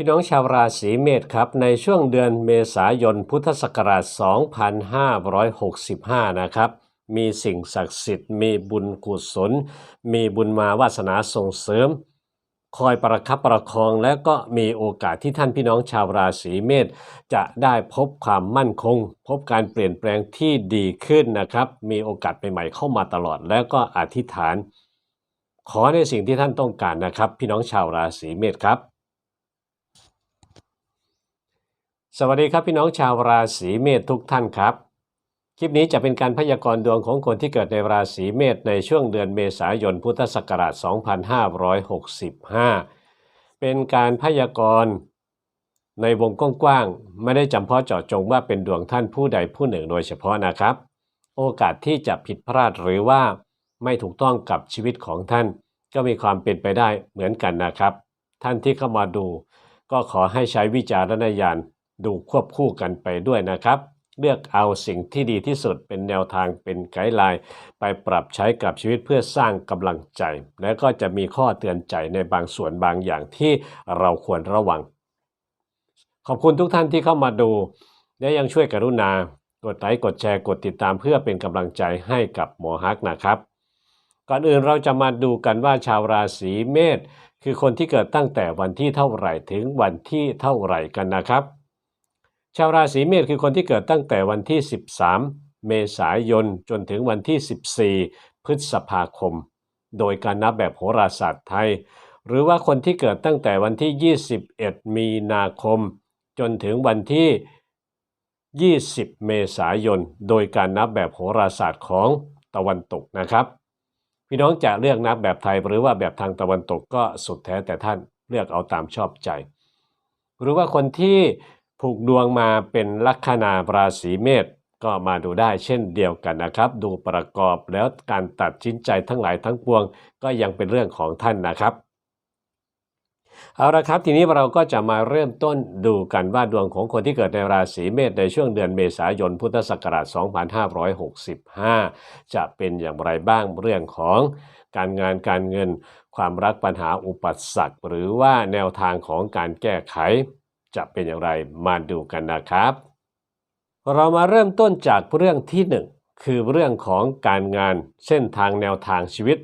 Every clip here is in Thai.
พี่น้องชาวราศีเมษครับ ในช่วงเดือนเมษายนพุทธศักราช 2565 นะครับ มีสิ่งศักดิ์สิทธิ์ มีบุญกุศล มีบุญมาวาสนาส่งเสริม คอยประคับประคองและก็มีโอกาสที่ท่านพี่น้องชาวราศีเมษจะได้พบความมั่นคง พบการเปลี่ยนแปลงที่ดีขึ้นนะครับ มีโอกาสใหม่ๆเข้ามาตลอดแล้วก็อธิษฐาน ขอในสิ่งที่ท่านต้องการนะครับ พี่น้องชาวราศีเมษครับ สวัสดีครับพี่น้องชาวราศีเมษทุกท่านครับ คลิปนี้จะเป็นการพยากรณ์ดวงของคนที่เกิดในราศีเมษในช่วงเดือนเมษายนพุทธศักราช 2565 เป็นการพยากรณ์ในวงกว้างๆไม่ได้จำเพาะเจาะจงว่าเป็นดวงท่านผู้ใดผู้หนึ่งโดยเฉพาะนะครับ โอกาสที่จะผิดพลาดหรือว่าไม่ถูกต้องกับชีวิตของท่าน ก็มีความเป็นไปได้เหมือนกันนะครับ ท่านที่เข้ามาดู ก็ขอให้ใช้วิจารณญาณ ดูควบคู่กันไปด้วยนะครับ เลือกเอาสิ่งที่ดีที่สุดเป็นแนวทางเป็นไกด์ไลน์ ไปปรับใช้กับชีวิตเพื่อสร้างกำลังใจ และก็จะมีข้อเตือนใจในบางส่วนบางอย่างที่เราควรระวัง ขอบคุณทุกท่านที่เข้ามาดู และยังช่วยกรุณากดไลค์กดแชร์กดติดตามเพื่อเป็นกำลังใจให้กับหมอฮักนะครับ ก่อนอื่นเราจะมาดูกันว่าชาวราศีเมษคือคนที่เกิดตั้งแต่วันที่เท่าไหร่ถึงวันที่เท่าไหร่กันนะครับ ชาวราศีเมษคือคนที่เกิดตั้งแต่วันที่ 13 เมษายนจนถึงวันที่ 14 พฤษภาคม โดยการนับแบบโหราศาสตร์ไทย หรือว่าคนที่เกิดตั้งแต่วันที่ 21 มีนาคม จนถึงวันที่ 20 เมษายน โดยการนับแบบโหราศาสตร์ของตะวันตกนะครับ พี่น้องจะเลือกนับแบบไทยหรือว่าแบบทางตะวันตกก็สุดแท้แต่ท่านเลือกเอาตามชอบใจ หรือว่าคนที่ ผูกดวงมาเป็นลัคนาราศีเมษก็มาดูได้เช่นเดียวกันนะครับ ดูประกอบแล้วการตัดสินใจทั้งหลายทั้งปวง ก็ยังเป็นเรื่องของท่านนะครับ เอาละครับทีนี้เราก็จะมาเริ่มต้นดูกันว่าดวงของคนที่เกิดในราศีเมษในช่วงเดือนเมษายนพุทธศักราช 2565 จะเป็นอย่างไรบ้างเรื่องของการงานการเงิน ความรักปัญหาอุปสรรคหรือว่าแนวทางของการแก้ไข จะเป็นอย่างไรมาดูกันนะครับ เรามาเริ่มต้นจากเรื่องที่หนึ่งคือเรื่องของการงานเส้นทางแนวทางชีวิต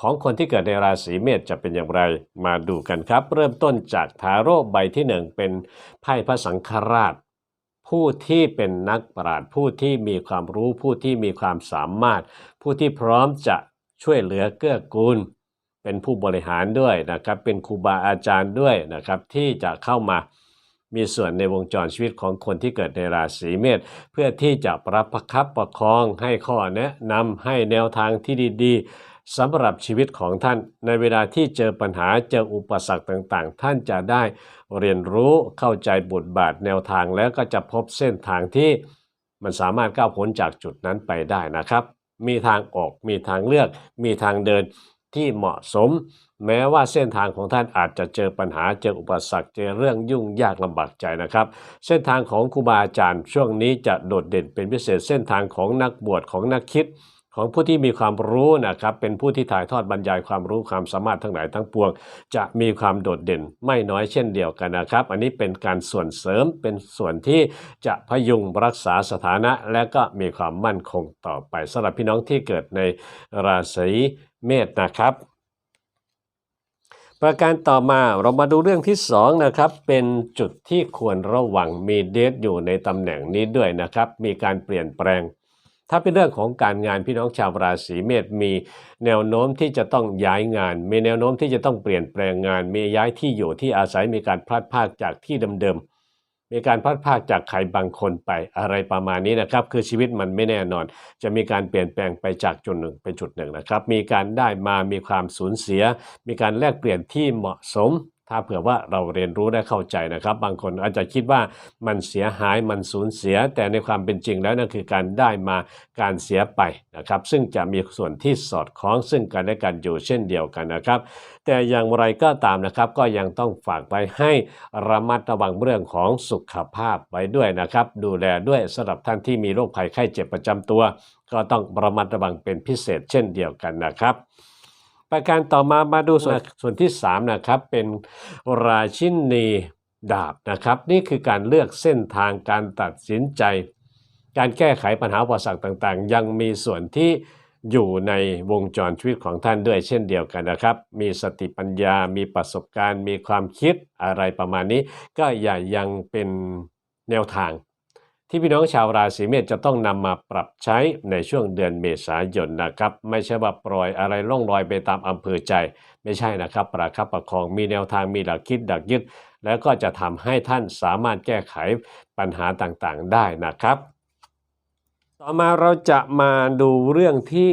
ของคนที่เกิดในราศีเมษจะเป็นอย่างไรมาดูกันครับ เริ่มต้นจากทาโร่ใบที่หนึ่งเป็นไพ่พระสังฆราช ผู้ที่เป็นนักปราชญ์ผู้ที่มีความรู้ผู้ที่มีความสามารถ ผู้ที่พร้อมจะช่วยเหลือเกื้อกูล เป็นผู้บริหารด้วยนะครับ เป็นครูบาอาจารย์ด้วยนะครับ ที่จะเข้ามา มีส่วนในวงจรชีวิตของคนที่เกิดในราศีเมษเพื่อที่จะประคับประคองให้ข้อแนะนำให้แนวทางที่ดีๆสำหรับชีวิตของท่าน ในเวลาที่เจอปัญหาเจออุปสรรคต่างๆ ท่านจะได้เรียนรู้เข้าใจบทบาทแนวทางแล้วก็จะพบเส้นทางที่มันสามารถก้าวพ้นจากจุดนั้นไปได้นะครับ มีทางออกมีทางเลือก มีทางเดิน ที่เหมาะสม แม้ว่าเส้นทางของท่านอาจจะเจอปัญหาเจออุปสรรคเจอเรื่องยุ่งยากลำบากใจนะครับ เส้นทางของครูบาอาจารย์ช่วงนี้จะโดดเด่นเป็นพิเศษเส้นทางของนักบวชของนักคิดของผู้ที่มีความรู้นะครับเป็นผู้ที่ถ่ายทอดบรรยายความรู้ความสามารถทั้งหลายทั้งปวง จะมีความโดดเด่นไม่น้อยเช่นเดียวกันนะครับ อันนี้เป็นการส่วนเสริมเป็นส่วนที่จะพยุงรักษาสถานะ และก็มีความมั่นคงต่อไปสำหรับพี่น้องที่เกิดในราศี เมษนะครับ ประการต่อมาเรามาดูเรื่องที่สองนะครับเป็นจุดที่ควรระวังมีเดทอยู่ในตำแหน่งนี้ด้วยนะครับ มีการเปลี่ยนแปลง ถ้าเป็นเรื่องของการงานพี่น้องชาวราศีเมษมีแนวโน้มที่จะต้องย้ายงาน มีแนวโน้มที่จะต้องเปลี่ยนแปลงงาน มีย้ายที่อยู่ที่อาศัยมีการพลัดพากจากที่เดิมๆ มีการพัดพาจากใครบางคนไปอะไรประมาณนี้นะครับ คือชีวิตมันไม่แน่นอน จะมีการเปลี่ยนแปลงไปจากจุดหนึ่งเป็นจุดหนึ่งนะครับ มีการได้มามีความสูญเสีย มีการแลกเปลี่ยนที่เหมาะสม ถ้าเผื่อว่าเราเรียนรู้ได้เข้าใจนะครับ บางคนอาจจะคิดว่ามันเสียหายมันสูญเสีย แต่ในความเป็นจริงแล้วนั่นคือการได้มาการเสียไปนะครับ ซึ่งจะมีส่วนที่สอดคล้องซึ่งกันและกันอยู่เช่นเดียวกันนะครับ แต่อย่างไรก็ตามนะครับ ก็ยังต้องฝากไว้ให้ระมัดระวังเรื่องของสุขภาพไว้ด้วยนะครับ ดูแลด้วยสำหรับท่านที่มีโรคภัยไข้เจ็บประจำตัว ก็ต้องระมัดระวังเป็นพิเศษเช่นเดียวกันนะครับ ประการต่อมามาดูส่วนส่วนที่3นะครับเป็นราชินีดาบนะครับ นี่คือการเลือกเส้นทางการตัดสินใจ การแก้ไขปัญหาอุปสรรคต่างๆ ยังมีส่วนที่อยู่ในวงจรชีวิตของท่านด้วยเช่นเดียวกันนะครับ มีสติปัญญา มีประสบการณ์ มีความคิดอะไรประมาณนี้ ก็อย่ายังเป็นแนวทาง ที่พี่น้องชาวราศีเมษจะต้องนำมาปรับใช้ในช่วงเดือนเมษายนนะครับ ไม่ใช่ว่าปล่อยอะไรล่องลอยไปตามอำเภอใจ ไม่ใช่นะครับ ประคับประคองมีแนวทางมีหลักคิดดักยึด แล้วก็จะทำให้ท่านสามารถแก้ไขปัญหาต่างๆได้นะครับ ต่อมาเราจะมาดูเรื่องที่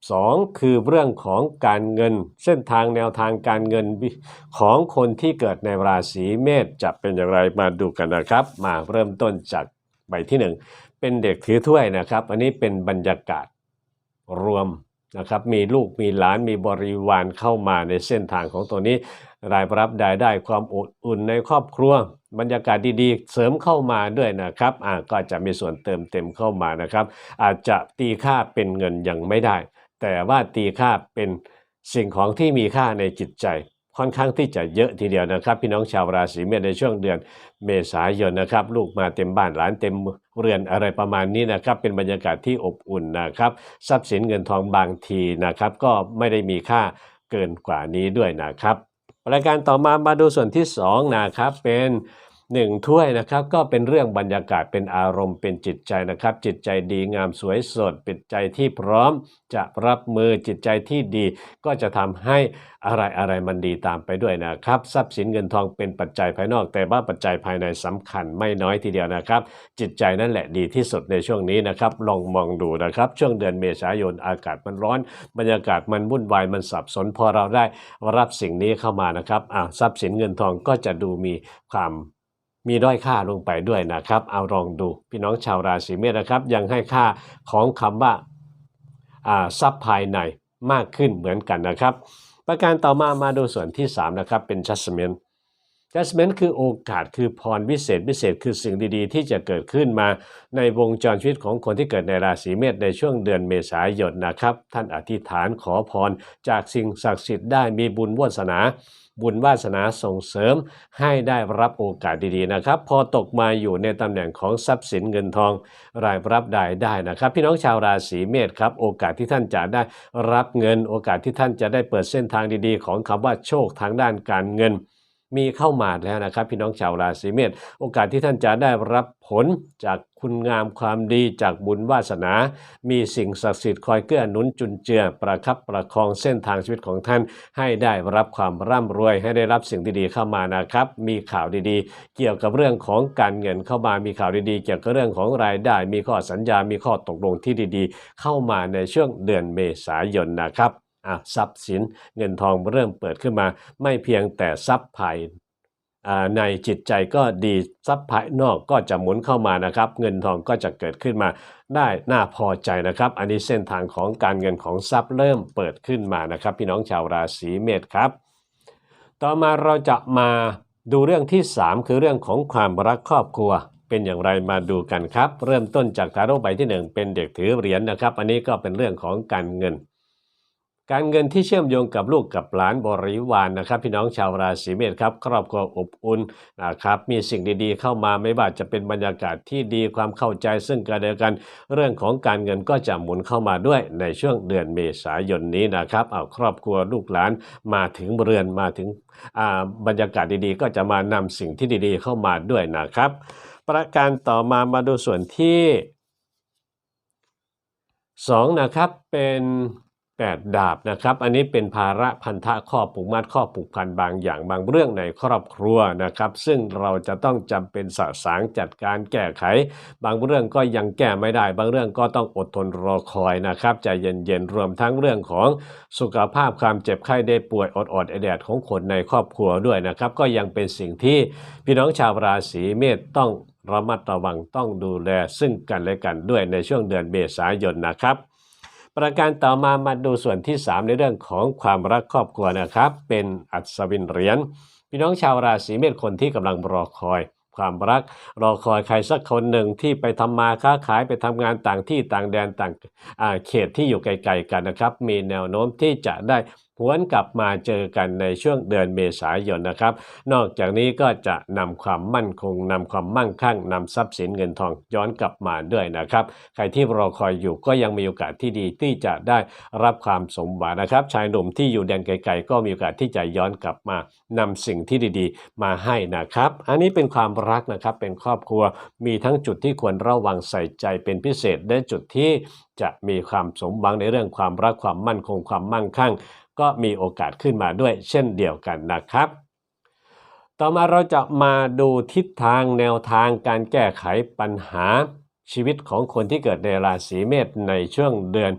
2 คือเรื่องของการเงิน เส้นทางแนวทางการเงินของคนที่เกิดในราศีเมษจะเป็นอย่างไรมาดูกันนะครับ มาเริ่มต้นจาก ใบที่ 1 เป็นเด็กถือถ้วยนะครับ อันนี้เป็นบรรยากาศรวมนะครับมีลูกมีหลานมีบริวารเข้ามาในเส้นทางของตัวนี้ รายรับรายได้ความอบอุ่นในครอบครัว บรรยากาศดีๆ เสริมเข้ามาด้วยนะครับอ่าก็จะมีส่วนเติมเต็มเข้ามานะครับ อาจจะตีค่าเป็นเงินยังไม่ได้ แต่ว่าตีค่าเป็นสิ่งของที่มีค่าในจิตใจ ค่อนข้างที่จะเยอะทีเดียวนะครับ พี่น้องชาวราศีเมษในช่วงเดือนเมษายนนะครับ ลูกมาเต็มบ้านหลานเต็มเรือนอะไรประมาณนี้นะครับ เป็นบรรยากาศที่อบอุ่นนะครับทรัพย์สินเงินทองบางทีนะครับ ก็ไม่ได้มีค่าเกินกว่านี้ด้วยนะครับ รายการต่อมามาดูส่วนที่2นะครับเป็น 1ถ้วยนะครับก็เป็นเรื่องบรรยากาศเป็นอารมณ์เป็นจิตใจนะครับ จิตใจดีงามสวยสดเป็นใจที่พร้อม จะรับมือจิตใจที่ดี ก็จะทำให้อะไรอะไรมันดีตามไปด้วยนะครับ ทรัพย์สินเงินทองเป็นปัจจัยภายนอก แต่ว่าปัจจัยภายในสำคัญไม่น้อยทีเดียวนะครับ จิตใจนั่นแหละดีที่สุดในช่วงนี้นะครับลองมองดูนะครับ ช่วงเดือนเมษายนอากาศมันร้อน บรรยากาศมันวุ่นวายมันสับสนพอเราได้รับสิ่งนี้เข้ามานะครับอ่าทรัพย์สินเงินทองก็จะดูมีความ มีด้อยค่าลงไปด้วยนะครับ เอาลองดูพี่น้องชาวราศีเมษนะครับ ยังให้ค่าของคำว่าอ่าทรัพย์ภายในมากขึ้นเหมือนกันนะครับ ประการต่อมามาดูส่วนที่ 3 นะครับ เป็น judgment judgment คือโอกาสคือพรวิเศษพิเศษคือสิ่งดีๆ ที่จะเกิดขึ้นมาในวงจรชีวิตของคนที่เกิดในราศีเมษในช่วงเดือนเมษายนนะครับ ท่านอธิษฐานขอพรจากสิ่งศักดิ์สิทธิ์ได้มีบุญวาสนา บุญวาสนาส่งเสริมให้ได้รับโอกาสดีๆนะครับ พอตกมาอยู่ในตำแหน่งของทรัพย์สินเงินทอง รายรับได้ได้นะครับ พี่น้องชาวราศีเมษครับโอกาสที่ท่านจะได้รับเงิน โอกาสที่ท่านจะได้เปิดเส้นทางดีๆ ของคำว่าโชคทางด้านการเงิน มีเข้ามาแล้วนะครับ พี่น้องชาวราศีเมษโอกาสที่ท่านจะได้รับผลจากคุณงามความดีจากบุญวาสนา มีสิ่งศักดิ์สิทธิ์คอยเกื้อหนุนจุนเจือ ประคับประคองเส้นทางชีวิตของท่าน ให้ได้รับความร่ำรวย ให้ได้รับสิ่งดีๆเข้ามานะครับ มีข่าวดีๆ เกี่ยวกับเรื่องของการเงินเข้ามา มีข่าวดีๆ เกี่ยวกับเรื่องของรายได้ มีข้อสัญญา มีข้อตกลงที่ดีๆ เข้ามาในช่วงเดือนเมษายนนะครับ อะทรัพย์สินเงินทองเริ่มเปิดขึ้นมา ไม่เพียงแต่ทรัพย์ภายในจิตใจก็ดีทรัพย์ภายนอกก็จะหมุนเข้ามานะครับ เงินทองก็จะเกิดขึ้นมาได้น่าพอใจนะครับ อันนี้เส้นทางของการเงินของทรัพย์เริ่มเปิดขึ้นมานะครับ พี่น้องชาวราศีเมษครับ ต่อมาเราจะมาดูเรื่องที่ 3 คือเรื่องของความรักครอบครัว เป็นอย่างไรมาดูกันครับ เริ่มต้นจากทาโร่ใบที่ 1 เป็นเด็กถือเหรียญนะครับ อันนี้ก็เป็นเรื่องของการเงิน การเงินที่เชื่อมโยงกับลูกกับหลานบริวารนะครับ พี่น้องชาวราศีเมษครับครอบครัวอบอุ่นนะครับมีสิ่งดีๆ เข้ามาไม่ว่าจะเป็นบรรยากาศที่ดีความเข้าใจซึ่งกันและกัน เรื่องของการเงินก็จะหมุนเข้ามาด้วยในช่วงเดือนเมษายนนี้นะครับเอาครอบครัวลูกหลานมาถึงเรือนมาถึงบรรยากาศดีๆ ก็จะมานำสิ่งที่ดีๆ เข้ามาด้วยนะครับ ประการต่อมามาดูส่วนที่สองนะครับเป็น แปดดาบนะครับ อันนี้เป็นภาระพันธะข้อผูกมัดข้อผูกพันบางอย่างบางเรื่องในครอบครัวนะครับ ซึ่งเราจะต้องจำเป็นสะสางจัดการแก้ไข บางเรื่องก็ยังแก้ไม่ได้ บางเรื่องก็ต้องอดทนรอคอยนะครับใจเย็นๆรวมทั้งเรื่องของสุขภาพความเจ็บไข้ได้ป่วยอดอดๆแดดของคนในครอบครัวด้วยนะครับ ก็ยังเป็นสิ่งที่พี่น้องชาวราศีเมษต้องระมัดระวังต้องดูแลซึ่งกันและกันด้วยในช่วงเดือนเมษายนนะครับ ประการต่อมามาดูส่วนที่ 3 ในเรื่องของความรักครอบครัวนะครับ เป็นอัศวินเหรียญพี่น้องชาวราศีเมษคนที่กำลังรอคอย ความรักรอคอยใครสักคนหนึ่งที่ไปทำมาค้าขายไปทำงานต่างที่ต่างแดนต่างอาเขตที่อยู่ไกลๆกันนะครับ มีแนวโน้มที่จะได้ หวนกลับมาเจอกันในช่วงเดือนเมษายนนะครับ นอกจากนี้ก็จะนำความมั่นคงนำความมั่งคั่งนำทรัพย์สินเงินทองย้อนกลับมาด้วยนะครับ ใครที่รอคอยอยู่ก็ยังมีโอกาสที่ดีที่จะได้รับความสมหวังนะครับ ชายหนุ่มที่อยู่แดนไกลๆ ก็มีโอกาสที่จะย้อนกลับมานำสิ่งที่ดีๆ มาให้นะครับ อันนี้เป็นความรักนะครับเป็นครอบครัวมีทั้งจุดที่ควรระวังใส่ใจเป็นพิเศษและจุดที่จะมีความสมหวังในเรื่องความรักความมั่นคงความมั่งคั่ง ก็มีโอกาสขึ้นมาด้วยเช่นเดียวกันนะครับ ต่อมาเราจะมาดูทิศทางแนวทางการแก้ไขปัญหาชีวิตของคนที่เกิดในราศีเมษในช่วงเดือน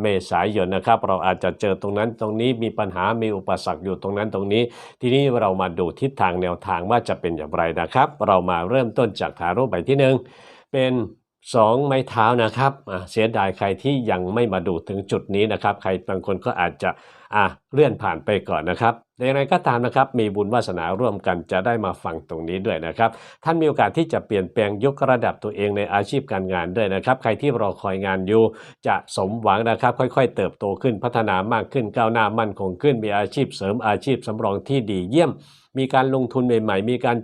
เมษายนนะครับ เราอาจจะเจอตรงนั้นตรงนี้มีปัญหามีอุปสรรคอยู่ตรงนั้นตรงนี้ ทีนี้เรามาดูทิศทางแนวทางว่าจะเป็นอย่างไรนะครับ เรามาเริ่มต้นจากทานรุใบที่หนึ่งเป็นสองไม้เท้านะครับเสียดายใครที่ยังไม่มาดูถึงจุดนี้นะครับ ใครบางคนก็อาจจะ อะ เลื่อนผ่านไปก่อนนะครับอย่างไรก็ตามนะครับ มีบุญวาสนาร่วมกันจะได้มาฟังตรงนี้ด้วยนะครับ ท่านมีโอกาสที่จะเปลี่ยนแปลงยกระดับตัวเองในอาชีพการงานด้วยนะครับ ใครที่รอคอยงานอยู่จะสมหวังนะครับ ค่อยๆ เติบโตขึ้นพัฒนามากขึ้นก้าวหน้ามั่นคงขึ้น มีอาชีพเสริมอาชีพสำรองที่ดีเยี่ยม มีการลงทุนใหม่ ๆ มีการ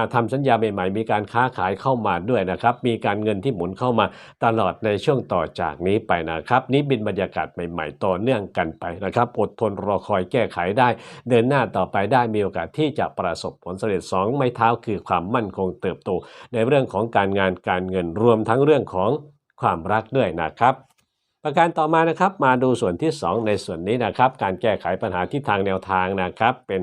าทำสัญญาใหม่ ๆ มีการค้าขายเข้ามาด้วยนะครับ มีการเงินที่หมุนเข้ามาตลอดในช่วงต่อจากนี้ไปนะครับ นี้เป็นบรรยากาศใหม่ ๆ ต่อเนื่องกันไปนะครับ อดทนรรอคอยแก้ไขได้ เดินหน้าต่อไปได้มีโอกาสที่จะประสบผลสำเร็จสองไม้เท้าคือความมั่นคงเติบโต ในเรื่องของการงานการเงินรวมทั้งเรื่องของความรักด้วยนะครับประการต่อมานะครับมาดูส่วนที่ 2 ในส่วนนี้นะครับการแก้ไขปัญหาที่ทางแนวทางนะครับ เป็น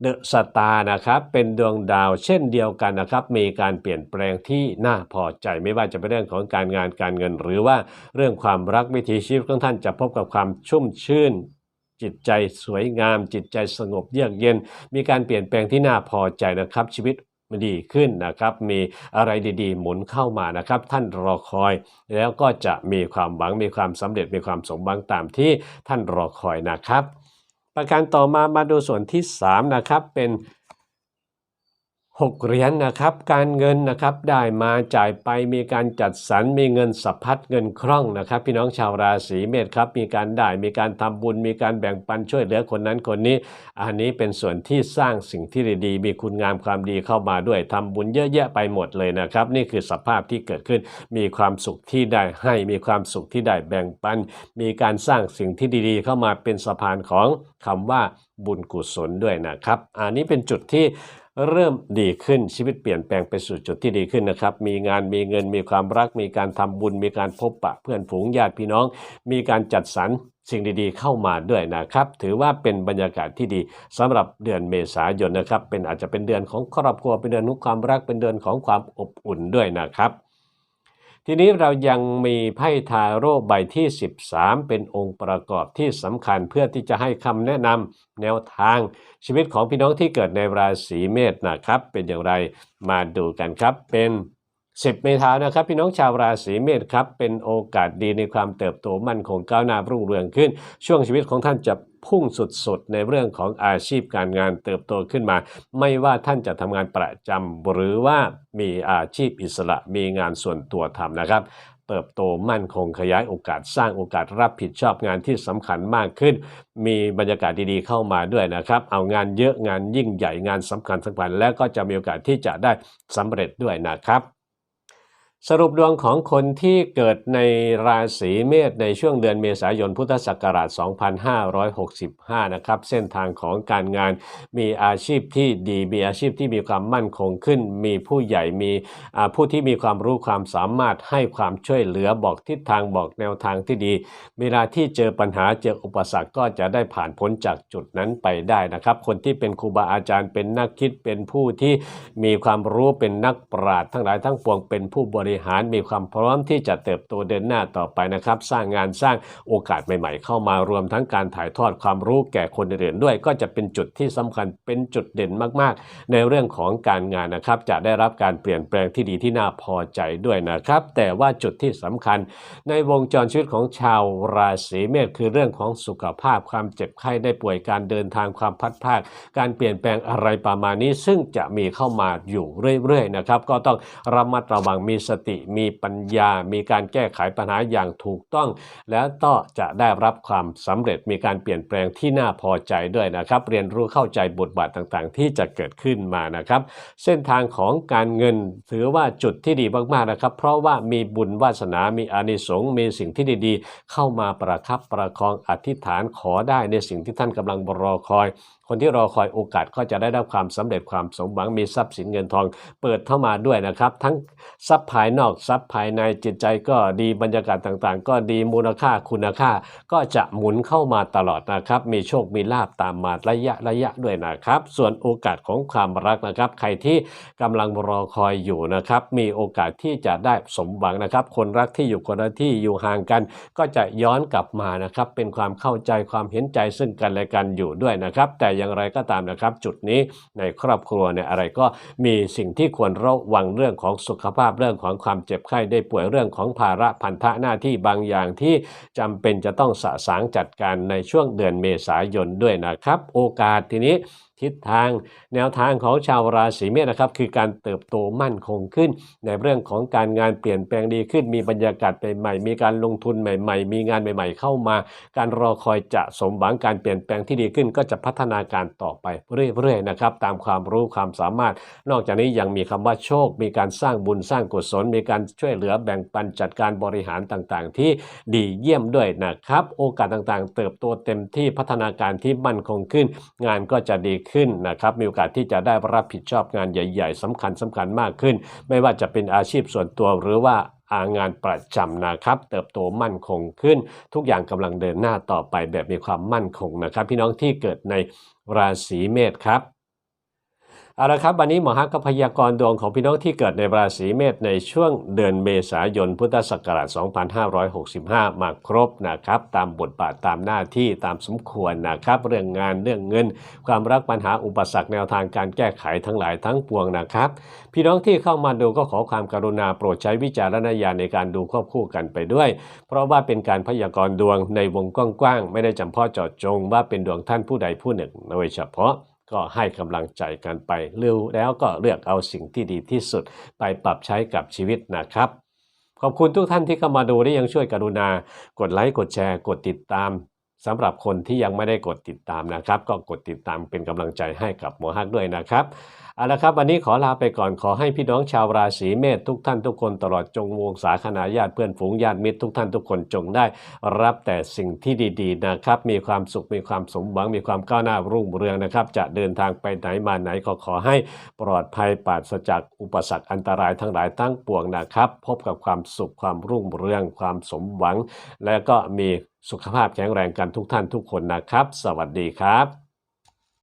เดอะสตาร์นะครับเป็นดวงดาวเช่นเดียวกันนะครับมีการเปลี่ยนแปลงที่น่าพอใจไม่ว่าจะเป็นเรื่องของการงานการเงิน หรือว่าเรื่องความรักวิถีชีวิตของท่านจะพบกับความชุ่มชื่น จิตใจสวยงาม จิตใจสงบเยือกเย็น มีการเปลี่ยนแปลงที่น่าพอใจนะครับ ชีวิตมันดีขึ้นนะครับ มีอะไรดีๆ หมุนเข้ามานะครับ ท่านรอคอย แล้วก็จะมีความหวัง มีความสำเร็จ มีความสมหวังตามที่ท่านรอคอยนะครับ ประการต่อมามาดูส่วนที่ 3 นะครับ เป็น 6เหรียญนะครับการเงินนะครับได้มาจ่ายไปมีการจัดสรรมีเงินสัพพัดเงินคล่องนะครับ พี่น้องชาวราศีเมษครับมีการได้มีการทำบุญ มีการแบ่งปันช่วยเหลือคนนั้นคนนี้ อันนี้เป็นส่วนที่สร้างสิ่งที่ดีๆมีคุณงามความดีเข้ามาด้วยทำบุญเยอะแยะไปหมดเลยนะครับ นี่คือสภาพที่เกิดขึ้น มีความสุขที่ได้ให้มีความสุขที่ได้แบ่งปัน มีการสร้างสิ่งที่ดีๆ เข้ามาเป็นสะพานของคำว่าบุญกุศลด้วยนะครับ อันนี้เป็นจุดที่ เริ่มดีขึ้นชีวิตเปลี่ยนแปลงไปสู่จุดที่ดีขึ้นนะครับ มีงานมีเงินมีความรัก มีการทำบุญ มีการพบปะเพื่อนฝูงญาติพี่น้อง มีการจัดสรรสิ่งดีๆเข้ามาด้วยนะครับ ถือว่าเป็นบรรยากาศที่ดีสำหรับเดือนเมษายนนะครับ เป็นอาจจะเป็นเดือนของครอบครัวเป็นเดือนของความรักเป็นเดือนของความอบอุ่นด้วยนะครับ ทีนี้เรายังมีไพ่ทาโร่ใบที่ 13 เป็นองค์ประกอบที่สำคัญเพื่อที่จะให้คำแนะนำแนวทางชีวิตของพี่น้องที่เกิดในราศีเมษนะครับ เป็นอย่างไรมาดูกันครับ เป็น 10 เมษายนนะครับ พี่น้องชาวราศีเมษครับ เป็นโอกาสดีในความเติบโตมั่นคงก้าวหน้ารุ่งเรืองขึ้น ช่วงชีวิตของท่านจะ พุ่งสุดๆ ในเรื่องของอาชีพการงานเติบโตขึ้นมา ไม่ว่าท่านจะทำงานประจำหรือว่ามีอาชีพอิสระมีงานส่วนตัวทำนะครับเติบโตมั่นคงขยายโอกาสสร้างโอกาสรับผิดชอบงานที่สำคัญมากขึ้น มีบรรยากาศดีๆเข้ามาด้วยนะครับ เอางานเยอะงานยิ่งใหญ่งานสำคัญสำคัญแล้วก็จะมีโอกาสที่จะได้สำเร็จด้วยนะครับ สรุปดวงของคนที่เกิดในราศีเมษในช่วงเดือนเมษายนพุทธศักราช 2565 นะครับ เส้นทางของการงานมีอาชีพที่ดีมีอาชีพที่มีความมั่นคงขึ้น มีผู้ใหญ่มีผู้ที่มีความรู้ความสามารถให้ความช่วยเหลือบอกทิศทางบอกแนวทางที่ดี เวลาที่เจอปัญหาเจออุปสรรคก็จะได้ผ่านพ้นจากจุดนั้นไปได้นะครับ คนที่เป็นครูบาอาจารย์เป็นนักคิดเป็นผู้ที่มีความรู้เป็นนักปราชญ์ทั้งหลายทั้งปวงเป็นผู้บริหารมีความพร้อมที่จะเติบโตเดินหน้าต่อไปนะครับ สร้างงานสร้างโอกาสใหม่ ๆ เข้ามารวมทั้งการถ่ายทอดความรู้แก่คนอื่นด้วย ก็จะเป็นจุดที่สำคัญเป็นจุดเด่นมากๆ ในเรื่องของการงานนะครับ จะได้รับการเปลี่ยนแปลงที่ดีที่น่าพอใจด้วยนะครับ แต่ว่าจุดที่สำคัญ ในวงจรชีวิตของชาวราศีเมษคือเรื่องของสุขภาพความเจ็บไข้ได้ป่วยการเดินทางความพัดพากการเปลี่ยนแปลงอะไรประมาณนี้ ซึ่งจะมีเข้ามาอยู่เรื่อยๆนะครับก็ต้องระมัดระวังมีสติมีปัญญา มีการแก้ไขปัญหาอย่างถูกต้อง แล้วก็จะได้รับความสำเร็จมีการเปลี่ยนแปลงที่น่าพอใจด้วยนะครับ เรียนรู้เข้าใจบทบาทต่างๆ ที่จะเกิดขึ้นมานะครับ เส้นทางของการเงินถือว่าจุดที่ดีมากๆนะครับ เพราะว่ามีบุญวาสนา มีอานิสงส์มีสิ่งที่ดีๆ เข้ามาประคับประคองอธิษฐานขอได้ในสิ่งที่ท่านกำลังรอคอยคนที่รอคอยโอกาสก็จะได้รับความสำเร็จความสมหวังมีทรัพย์สินเงินทอง เปิดเข้ามาด้วยนะครับ ทั้งทรัพย์ภายายนอกทรัพย์ภายในจิตใจก็ดีบรรยากาศต่างๆ ก็ดีมูลค่าคุณค่า ก็จะหมุนเข้ามาตลอดนะครับ มีโชคมีลาบตามมาระยะระยะด้วยนะครับ ส่วนโอกาสของความรักนะครับ ใครที่กำลังรอคอยอยู่นะครับ มีโอกาสที่จะได้สมหวังนะครับ คนรักที่อยู่คนละที่อยู่ห่างกัน ก็จะย้อนกลับมานะครับ เป็นความเข้าใจความเห็นใจซึ่งกันและกันอยู่ด้วยนะครับ แต่อย่างไรก็ตามนะครับ จุดนี้ในครอบครัวเนี่ยอะไรก็มีสิ่งที่ควรระวังเรื่องของสุขภาพเรื่องของความเจ็บไข้ได้ป่วยเรื่องของภาระพันธะหน้าที่บางอย่างที่จำเป็นจะต้องสะสางจัดการในช่วงเดือนเมษายนด้วยนะครับ โอกาสทีนี้ ทิศทางแนวทางของชาวราศีเมษนะครับคือการเติบโตมั่นคงขึ้น ในเรื่องของการงานเปลี่ยนแปลงดีขึ้น มีบรรยากาศใหม่ๆมีการลงทุนใหม่ ๆ มีงานใหม่ ๆ เข้ามา การรอคอยจะสมหวังการเปลี่ยนแปลงที่ดีขึ้น ก็จะพัฒนาการต่อไปเรื่อยๆนะครับตามความรู้ความสามารถ นอกจากนี้ยังมีคำว่าโชค มีการสร้างบุญสร้างกุศล มีการช่วยเหลือแบ่งปันจัดการบริหารต่างๆ ที่ดีเยี่ยมด้วยนะครับ โอกาสต่างๆ เติบโตเต็มที่พัฒนาการที่มั่นคงขึ้น งานก็จะดีขึ้นนะครับมีโอกาสที่จะได้รับผิดชอบงานใหญ่ ๆสำคัญสำคัญมากขึ้น ไม่ว่าจะเป็นอาชีพส่วนตัวหรือว่าอางานประจำนะครับ เติบโตมั่นคงขึ้น ทุกอย่างกำลังเดินหน้าต่อไปแบบมีความมั่นคงนะครับ พี่น้องที่เกิดในราศีเมษครับ เอาละครับ วันนี้หมอฮักก็พยากรณ์ดวงของพี่น้องที่เกิดในราศีเมษในช่วงเดือนเมษายนพุทธศักราช 2565 มาครบนะครับ ตามบทบาทตามหน้าที่ตามสมควรนะครับ เรื่องงานเรื่องเงิน ความรักปัญหาอุปสรรคแนวทางการแก้ไขทั้งหลายทั้งปวงนะครับ พี่น้องที่เข้ามาดูก็ขอความกรุณาโปรดใช้วิจารณญาณในการดูควบคู่กันไปด้วย เพราะว่าเป็นการพยากรณ์ดวงในวงกว้างๆไม่ได้จำเพาะเจาะจงว่าเป็นดวงท่านผู้ใดผู้หนึ่งโดยเฉพาะ ก็ให้กำลังใจกันไปเร็วแล้วก็เลือกเอาสิ่งที่ดีที่สุดไปปรับใช้กับชีวิตนะครับ ขอบคุณทุกท่านที่เข้ามาดูและยังช่วยกรุณา กดไลค์กดแชร์ กดติดตาม สำหรับคนที่ยังไม่ได้กดติดตามนะครับ ก็กดติดตามเป็นกำลังใจให้กับหมอฮักด้วยนะครับเอาละครับ วันนี้ขอลาไปก่อนขอให้พี่น้องชาวราศีเมษทุกท่านทุกคนตลอดจงวงศาคณาญาติเพื่อนฝูงญาติมิตรทุกท่านทุกคนจงได้ รับแต่สิ่งที่ดีๆนะครับ มีความสุขมีความสมหวังมีความก้าวหน้ารุ่งเรืองนะครับ จะเดินทางไปไหนมาไหนขอขอให้ปลอดภัยปราศจากอุปสรรคอันตรายทั้งหลายทั้งปวงนะครับ พบกับความสุขความรุ่งเรืองความสมหวัง และก็มี สุขภาพแข็งแรงกันทุกท่านทุกคนนะครับ สวัสดีครับ